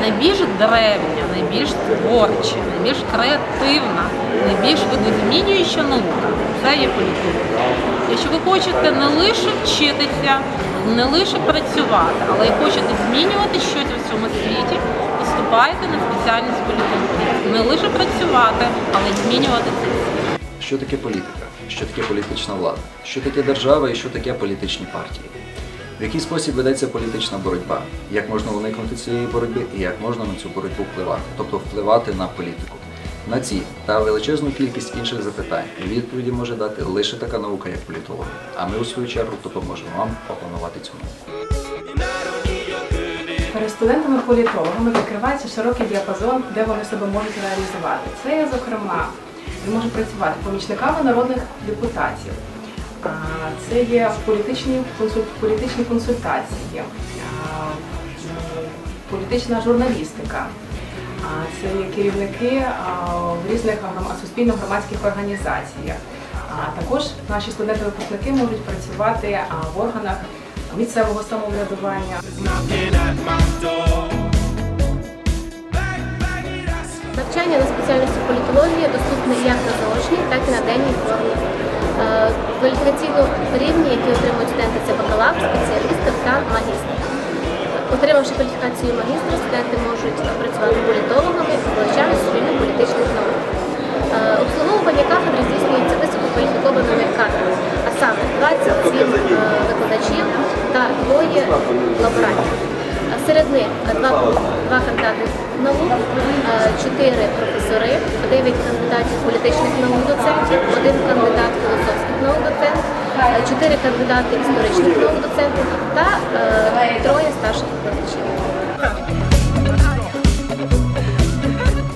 найбільш древня, найбільш творча, найбільш креативна, найбільш видозмінююча наука це є політика. Якщо ви хочете не лише вчитися, не лише працювати, але й хочете змінювати щось у цьому світі, поступайте на спеціальність політики. Не лише працювати, але й змінювати цей світ. Що таке політика? Що таке політична влада? Що таке держава і що таке політичні партії? В який спосіб ведеться політична боротьба? Як можна уникнути цієї боротьби і як можна на цю боротьбу впливати, тобто впливати на політику? На ці та величезну кількість інших запитань відповіді може дати лише така наука, як політологія. А ми у свою чергу допоможемо вам опанувати цю науку. Перед студентами-політологами відкривається широкий діапазон, де вони себе можуть реалізувати. Це зокрема, він може працювати помічниками народних депутатів. Це є політичні, політичні консультації, політична журналістика. Це є керівники в різних суспільно-громадських організаціях. Також наші студенти-випускники можуть працювати в органах місцевого самоврядування. Навчання на спеціальності політологія доступне як на заочній, так і на денній формі. Е, Кваліфікаційно рівні, які отримують студенти, це бакалавр, спеціалісти та магістр. Отримавши кваліфікацію магістра, студенти можуть працювати політологами, викладачами суспільно-політичних наук. Е, Обслуговування кафедри здійснюється висококваліфікованими кадрами, а саме 27 е, викладачів та двоє лаборантів. Серед них е, два, два кандидати наук, е, чотири професори, дев'ять кандидатів політичних наук доцентів, один кандидат філософських наук доцент, е, чотири кандидати історичних наук доцентів та е, троє старших викладачів.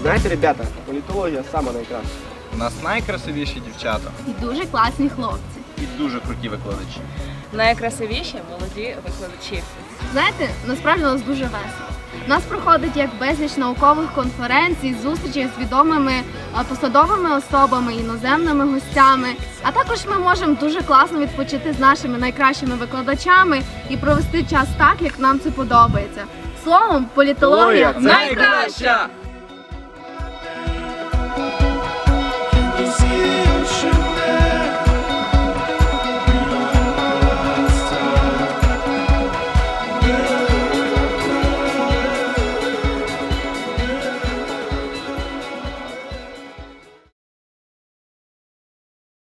Знаєте, ребята, політологія саме найкраща. У нас найкрасивіші дівчата І дуже класні хлопці. і дуже круті викладачі. найкрасивіші молоді викладачі. Знаєте, насправді у нас дуже весело. У нас проходить як безліч наукових конференцій, зустрічей з відомими посадовими особами, іноземними гостями. А також ми можемо дуже класно відпочити з нашими найкращими викладачами і провести час так, як нам це подобається. Словом, політологія Політологія найкраща!